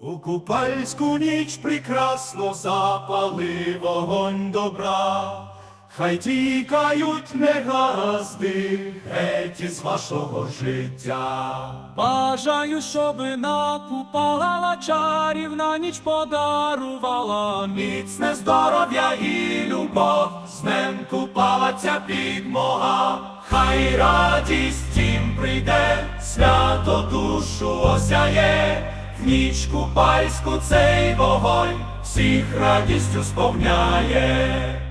У купальську ніч прекрасно запали вогонь добра, хай тікають негаразди геть із вашого життя. Бажаю, щоби накупала чарівна ніч подарувала Міцне здоров'я і любов, з ним купала ця підмога, хай радість тім прийде, свято душу осяє, ніч купальську цей вогонь всіх радістю сповняє.